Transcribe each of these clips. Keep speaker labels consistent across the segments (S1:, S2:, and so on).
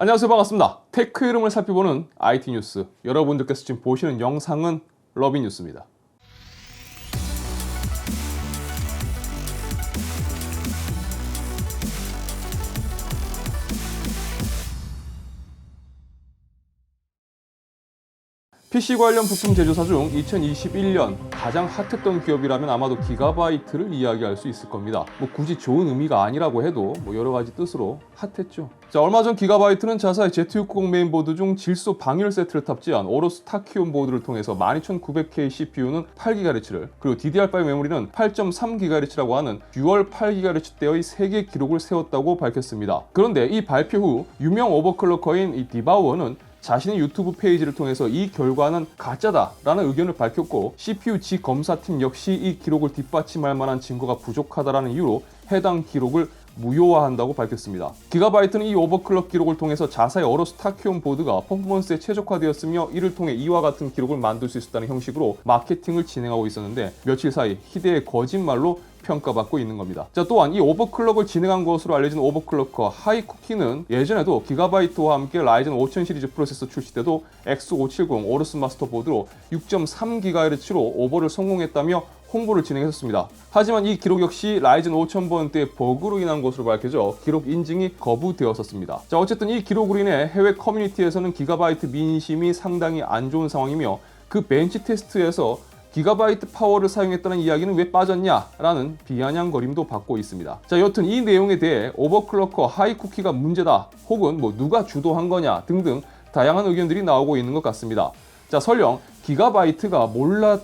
S1: 안녕하세요. 반갑습니다. 테크 이름을 살펴보는 IT 뉴스. 여러분들께서 지금 보시는 영상은 러비 뉴스입니다 PC 관련 부품 제조사 중 2021년 가장 핫했던 기업이라면 아마도 기가바이트를 이야기할 수 있을 겁니다. 뭐 굳이 좋은 의미가 아니라고 해도 뭐 여러 가지 뜻으로 핫했죠. 자, 얼마 전 기가바이트는 자사의 Z690 메인보드 중 질소 방열 세트를 탑재한 오로스 타키온 보드를 통해서 12900K CPU는 8GHz를 그리고 DDR5 메모리는 8.3GHz라고 하는 듀얼 8GHz대의 세계 기록을 세웠다고 밝혔습니다. 그런데 이 발표 후 유명 오버클럭커인 이 디바우어는 자신의 유튜브 페이지를 통해서 이 결과는 가짜다라는 의견을 밝혔고 CPU 지 검사팀 역시 이 기록을 뒷받침할 만한 증거가 부족하다라는 이유로 해당 기록을 무효화한다고 밝혔습니다. 기가바이트는 이 오버클럭 기록을 통해서 자사의 어로 스 타키온 보드가 퍼포먼스에 최적화되었으며 이를 통해 이와 같은 기록을 만들 수 있었다는 형식으로 마케팅을 진행하고 있었는데 며칠 사이 희대의 거짓말로 평가받고 있는 겁니다. 자 또한 이 오버클럭을 진행한 것으로 알려진 오버클럭커 하이쿠키는 예전에도 기가바이트와 함께 라이젠 5000 시리즈 프로세서 출시 때도 X570 오르스 마스터 보드로 6.3GHz로 오버를 성공했다며 홍보를 진행했었습니다. 하지만 이 기록 역시 라이젠 5000번대의 버그로 인한 것으로 밝혀져 기록 인증이 거부되었었습니다. 자 어쨌든 이 기록으로 인해 해외 커뮤니티에서는 기가바이트 민심이 상당히 안 좋은 상황이며 그 벤치 테스트에서 기가바이트 파워를 사용했다는 이야기는 왜 빠졌냐라는 비아냥거림도 받고 있습니다. 자, 여튼 이 내용에 대해 오버클럭커 하이쿠키가 문제다 혹은 뭐 누가 주도한 거냐 등등 다양한 의견들이 나오고 있는 것 같습니다. 자, 설령 기가바이트가 몰랐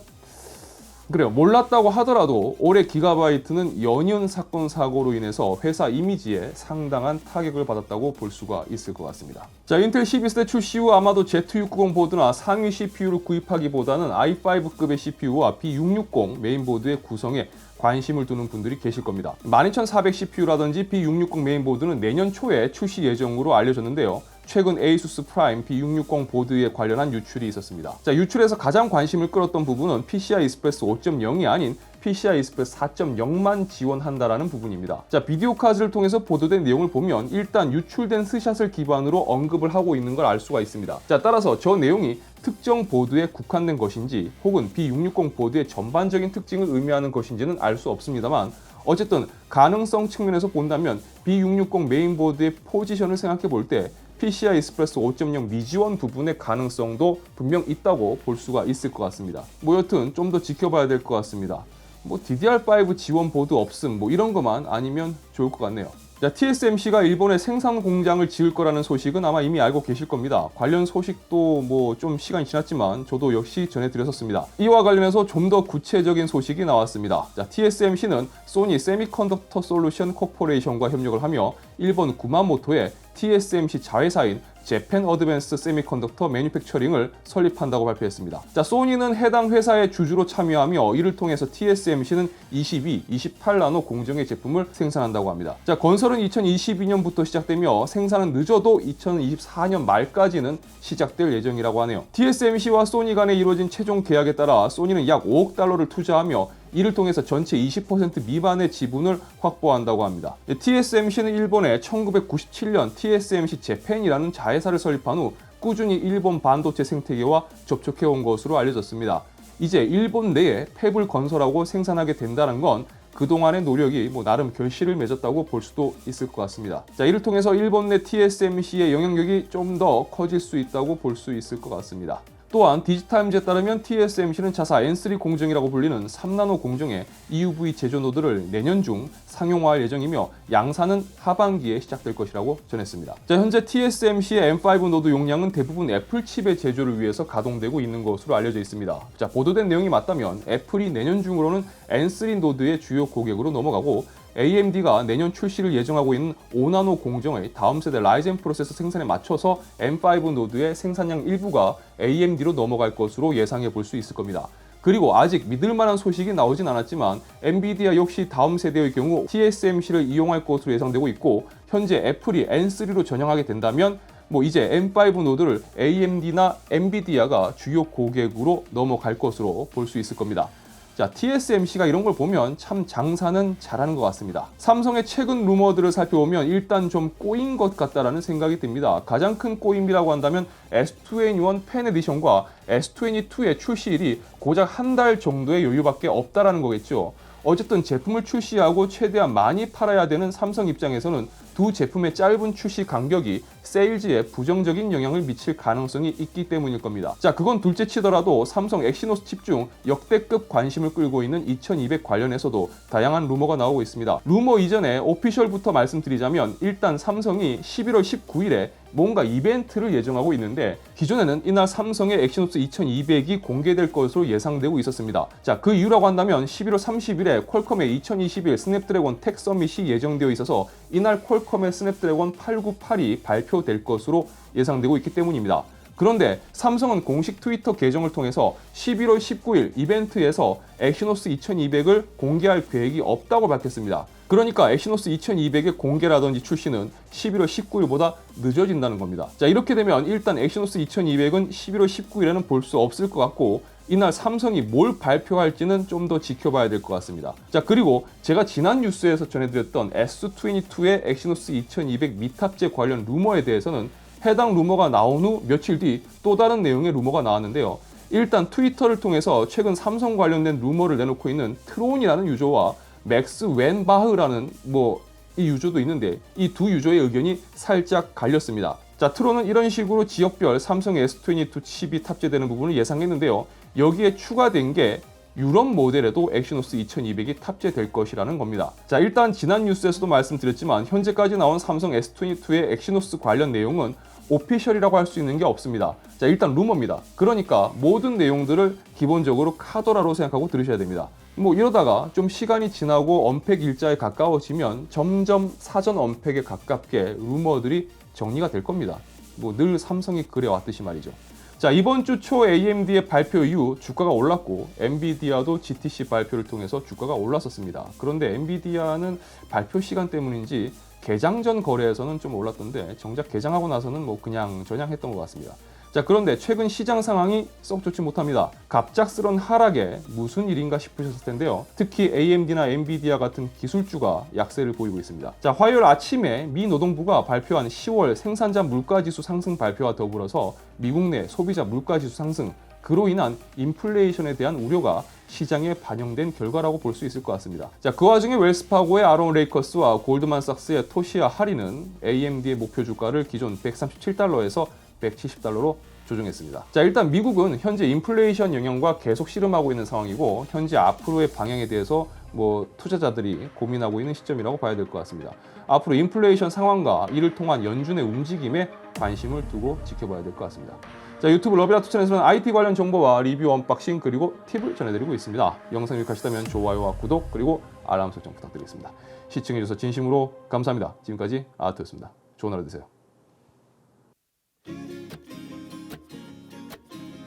S1: 그래요. 몰랐다고 하더라도 올해 기가바이트는 연이은 사건 사고로 인해서 회사 이미지에 상당한 타격을 받았다고 볼 수가 있을 것 같습니다. 자, 인텔 12세대 출시 후 아마도 Z690 보드나 상위 CPU를 구입하기보다는 i5급의 CPU와 B660 메인보드의 구성에 관심을 두는 분들이 계실 겁니다. 12400 CPU라든지 B660 메인보드는 내년 초에 출시 예정으로 알려졌는데요. 최근 에이수스 프라임 B660 보드에 관련한 유출이 있었습니다. 자, 유출에서 가장 관심을 끌었던 부분은 PCI 익스프레스 5.0이 아닌 PCI 익스프레스 4.0만 지원한다라는 부분입니다. 자, 비디오 카드를 통해서 보도된 내용을 보면 일단 유출된 스샷을 기반으로 언급을 하고 있는 걸 알 수가 있습니다. 자, 따라서 저 내용이 특정 보드에 국한된 것인지 혹은 B660 보드의 전반적인 특징을 의미하는 것인지는 알 수 없습니다만 어쨌든 가능성 측면에서 본다면 B660 메인보드의 포지션을 생각해 볼 때 PCI 익스프레스 5.0 미지원 부분의 가능성도 분명 있다고 볼 수가 있을 것 같습니다. 뭐 여튼 좀 더 지켜봐야 될 것 같습니다. 뭐 DDR5 지원 보드 없음 뭐 이런 것만 아니면 좋을 것 같네요. 자, TSMC가 일본에 생산 공장을 지을 거라는 소식은 아마 이미 알고 계실 겁니다. 관련 소식도 뭐 좀 시간이 지났지만 저도 역시 전해드렸었습니다. 이와 관련해서 좀 더 구체적인 소식이 나왔습니다. 자, TSMC는 소니 세미컨덕터 솔루션 코퍼레이션과 협력을 하며 일본 구마모토에 TSMC 자회사인 재팬 어드밴스 세미컨덕터 매니팩처링을 설립한다고 발표했습니다. 자, 소니는 해당 회사의 주주로 참여하며 이를 통해서 TSMC는 22, 28나노 공정의 제품을 생산한다고 합니다. 자, 건설은 2022년부터 시작되며 생산은 늦어도 2024년 말까지는 시작될 예정이라고 하네요. TSMC와 소니 간에 이루어진 최종 계약에 따라 소니는 약 5억 달러를 투자하며 이를 통해서 전체 20% 미만의 지분을 확보한다고 합니다. TSMC는 일본에 1997년 TSMC 재팬이라는 자회사를 설립한 후 꾸준히 일본 반도체 생태계와 접촉해 온 것으로 알려졌습니다. 이제 일본 내에 팹을 건설하고 생산하게 된다는 건 그동안의 노력이 뭐 나름 결실을 맺었다고 볼 수도 있을 것 같습니다. 자, 이를 통해서 일본 내 TSMC의 영향력이 좀 더 커질 수 있다고 볼 수 있을 것 같습니다. 또한 디지타임즈에 따르면 TSMC는 자사 N3 공정이라고 불리는 3나노 공정의 EUV 제조 노드를 내년 중 상용화할 예정이며 양산은 하반기에 시작될 것이라고 전했습니다. 자, 현재 TSMC의 M5 노드 용량은 대부분 애플 칩의 제조를 위해서 가동되고 있는 것으로 알려져 있습니다. 자, 보도된 내용이 맞다면 애플이 내년 중으로는 N3 노드의 주요 고객으로 넘어가고 AMD가 내년 출시를 예정하고 있는 5나노 공정의 다음 세대 라이젠 프로세서 생산에 맞춰서 M5 노드의 생산량 일부가 AMD로 넘어갈 것으로 예상해 볼 수 있을 겁니다. 그리고 아직 믿을 만한 소식이 나오진 않았지만 엔비디아 역시 다음 세대의 경우 TSMC를 이용할 것으로 예상되고 있고 현재 애플이 N3로 전향하게 된다면 뭐 이제 M5 노드를 AMD나 엔비디아가 주요 고객으로 넘어갈 것으로 볼 수 있을 겁니다. 자, TSMC가 이런 걸 보면 참 장사는 잘하는 것 같습니다. 삼성의 최근 루머들을 살펴보면 일단 좀 꼬인 것 같다라는 생각이 듭니다. 가장 큰 꼬임이라고 한다면 S21 펜 에디션과 S22의 출시일이 고작 한 달 정도의 여유밖에 없다라는 거겠죠. 어쨌든 제품을 출시하고 최대한 많이 팔아야 되는 삼성 입장에서는 두 제품의 짧은 출시 간격이 세일즈에 부정적인 영향을 미칠 가능성이 있기 때문일 겁니다. 자, 그건 둘째 치더라도 삼성 엑시노스 칩 중 역대급 관심을 끌고 있는 2200 관련해서도 다양한 루머가 나오고 있습니다. 루머 이전에 오피셜부터 말씀드리자면 일단 삼성이 11월 19일에 뭔가 이벤트를 예정하고 있는데 기존에는 이날 삼성의 엑시노스 2200이 공개될 것으로 예상되고 있었습니다. 자, 그 이유라고 한다면 11월 30일에 퀄컴의 2021 스냅드래곤 텍 서밋이 예정되어 있어서 이날 퀄컴의 스냅드래곤 898이 발표 될 것으로 예상되고 있기 때문입니다. 그런데 삼성은 공식 트위터 계정을 통해서 11월 19일 이벤트에서 엑시노스 2200을 공개할 계획이 없다고 밝혔습니다. 그러니까 엑시노스 2200의 공개라든지 출시는 11월 19일보다 늦어진다는 겁니다. 자, 이렇게 되면 일단 엑시노스 2200은 11월 19일에는 볼 수 없을 것 같고 이날 삼성이 뭘 발표할지는 좀 더 지켜봐야 될 것 같습니다. 자, 그리고 제가 지난 뉴스에서 전해드렸던 S22의 엑시노스 2200 미탑재 관련 루머에 대해서는 해당 루머가 나온 후 며칠 뒤 또 다른 내용의 루머가 나왔는데요. 일단 트위터를 통해서 최근 삼성 관련된 루머를 내놓고 있는 트론이라는 유저와 맥스 웬 바흐라는 뭐 이 유저도 있는데 이 두 유저의 의견이 살짝 갈렸습니다. 자, 트론은 이런 식으로 지역별 삼성 S22 칩이 탑재되는 부분을 예상했는데요. 여기에 추가된 게 유럽 모델에도 엑시노스 2200이 탑재될 것이라는 겁니다. 자, 일단 지난 뉴스에서도 말씀드렸지만 현재까지 나온 삼성 S22의 엑시노스 관련 내용은 오피셜이라고 할 수 있는 게 없습니다. 자, 일단 루머입니다. 그러니까 모든 내용들을 기본적으로 카더라로 생각하고 들으셔야 됩니다. 뭐 이러다가 좀 시간이 지나고 언팩 일자에 가까워지면 점점 사전 언팩에 가깝게 루머들이 정리가 될 겁니다. 뭐 늘 삼성이 그래 왔듯이 말이죠. 자 이번 주 초 AMD의 발표 이후 주가가 올랐고 엔비디아도 GTC 발표를 통해서 주가가 올랐었습니다. 그런데 엔비디아는 발표 시간 때문인지 개장 전 거래에서는 좀 올랐던데 정작 개장하고 나서는 뭐 그냥 전향했던 것 같습니다. 자 그런데 최근 시장 상황이 썩 좋지 못합니다. 갑작스런 하락에 무슨 일인가 싶으셨을 텐데요. 특히 AMD나 엔비디아 같은 기술주가 약세를 보이고 있습니다. 자 화요일 아침에 미 노동부가 발표한 10월 생산자 물가지수 상승 발표와 더불어서 미국 내 소비자 물가지수 상승 그로 인한 인플레이션에 대한 우려가 시장에 반영된 결과라고 볼 수 있을 것 같습니다. 자, 그 와중에 웰스파고의 아론 레이커스와 골드만삭스의 토시아 하리는 AMD의 목표 주가를 기존 137달러에서 170달러로 조정했습니다. 자, 일단 미국은 현재 인플레이션 영향과 계속 씨름하고 있는 상황이고 현재 앞으로의 방향에 대해서 뭐 투자자들이 고민하고 있는 시점이라고 봐야 될 것 같습니다. 앞으로 인플레이션 상황과 이를 통한 연준의 움직임에 관심을 두고 지켜봐야 될 것 같습니다. 자, 유튜브 러비라투 채널에서는 IT 관련 정보와 리뷰 언박싱 그리고 팁을 전해드리고 있습니다. 영상 유익하시다면 좋아요와 구독 그리고 알람 설정 부탁드리겠습니다. 시청해주셔서 진심으로 감사합니다. 지금까지 아트였습니다. 좋은 하루 되세요.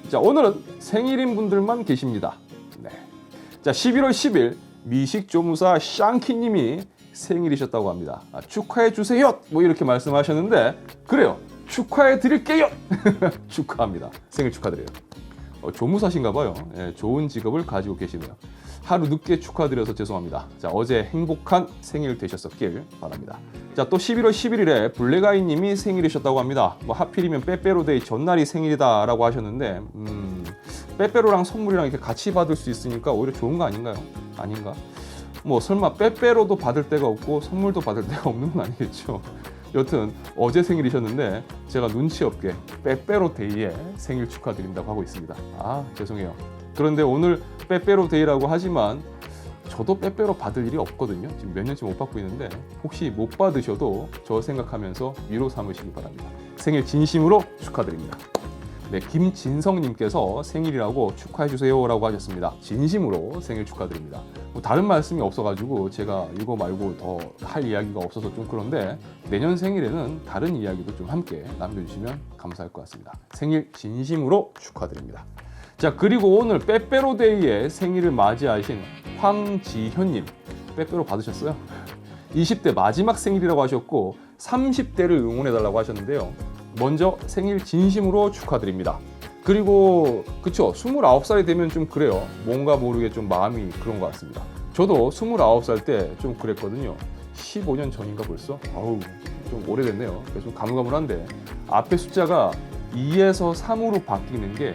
S1: 자, 오늘은 생일인 분들만 계십니다. 네. 자, 11월 10일 미식조무사 샹키님이 생일이셨다고 합니다. 아, 축하해 주세요. 뭐 이렇게 말씀하셨는데 그래요. 축하해 드릴게요. 축하합니다. 생일 축하드려요. 어, 조무사신가 봐요. 예, 좋은 직업을 가지고 계시네요. 하루 늦게 축하드려서 죄송합니다. 자, 어제 행복한 생일 되셨었길 바랍니다. 자, 또 11월 11일에 블랙아이 님이 생일이셨다고 합니다. 뭐 하필이면 빼빼로데이 전날이 생일이다라고 하셨는데 음, 빼빼로랑 선물이랑 이렇게 같이 받을 수 있으니까 오히려 좋은 거 아닌가요? 아닌가? 뭐 설마 빼빼로도 받을 데가 없고 선물도 받을 데가 없는 건 아니겠죠. 여튼 어제 생일이셨는데 제가 눈치 없게 빼빼로 데이에 생일 축하드린다고 하고 있습니다. 아 죄송해요. 그런데 오늘 빼빼로 데이라고 하지만 저도 빼빼로 받을 일이 없거든요. 지금 몇 년째 못 받고 있는데 혹시 못 받으셔도 저 생각하면서 위로 삼으시기 바랍니다. 생일 진심으로 축하드립니다. 네, 김진성님께서 생일이라고 축하해주세요라고 하셨습니다. 진심으로 생일 축하드립니다. 뭐 다른 말씀이 없어가지고 제가 이거 말고 더 할 이야기가 없어서 좀 그런데 내년 생일에는 다른 이야기도 좀 함께 남겨주시면 감사할 것 같습니다. 생일 진심으로 축하드립니다. 자 그리고 오늘 빼빼로데이에 생일을 맞이하신 황지현님 빼빼로 받으셨어요? 20대 마지막 생일이라고 하셨고 30대를 응원해달라고 하셨는데요. 먼저 생일 진심으로 축하드립니다. 그리고 그쵸 29살이 되면 좀 그래요 뭔가 모르게 좀 마음이 그런 것 같습니다 저도 29살 때 좀 그랬거든요 15년 전인가 벌써 아우 좀 오래됐네요 좀 가물가물한데 앞에 숫자가 2에서 3으로 바뀌는 게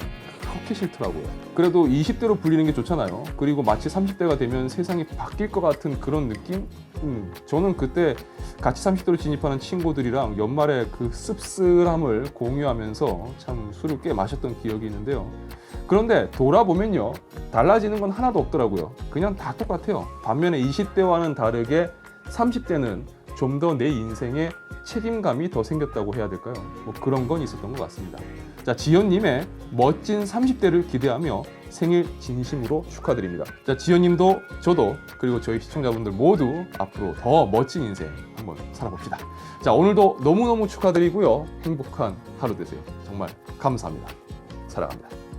S1: 그렇게 싫더라고요 그래도 20대로 불리는 게 좋잖아요 그리고 마치 30대가 되면 세상이 바뀔 것 같은 그런 느낌 음, 저는 그때 같이 30대로 진입하는 친구들이랑 연말에 그 씁쓸함을 공유하면서 참 술을 꽤 마셨던 기억이 있는데요. 그런데 돌아보면요. 달라지는 건 하나도 없더라고요. 그냥 다 똑같아요. 반면에 20대와는 다르게 30대는 좀 더 내 인생에 책임감이 더 생겼다고 해야 될까요? 뭐 그런 건 있었던 것 같습니다. 자, 지연님의 멋진 30대를 기대하며 생일 진심으로 축하드립니다. 자, 지연님도 저도 그리고 저희 시청자분들 모두 앞으로 더 멋진 인생 한번 살아봅시다. 자, 오늘도 너무너무 축하드리고요. 행복한 하루 되세요. 정말 감사합니다. 사랑합니다.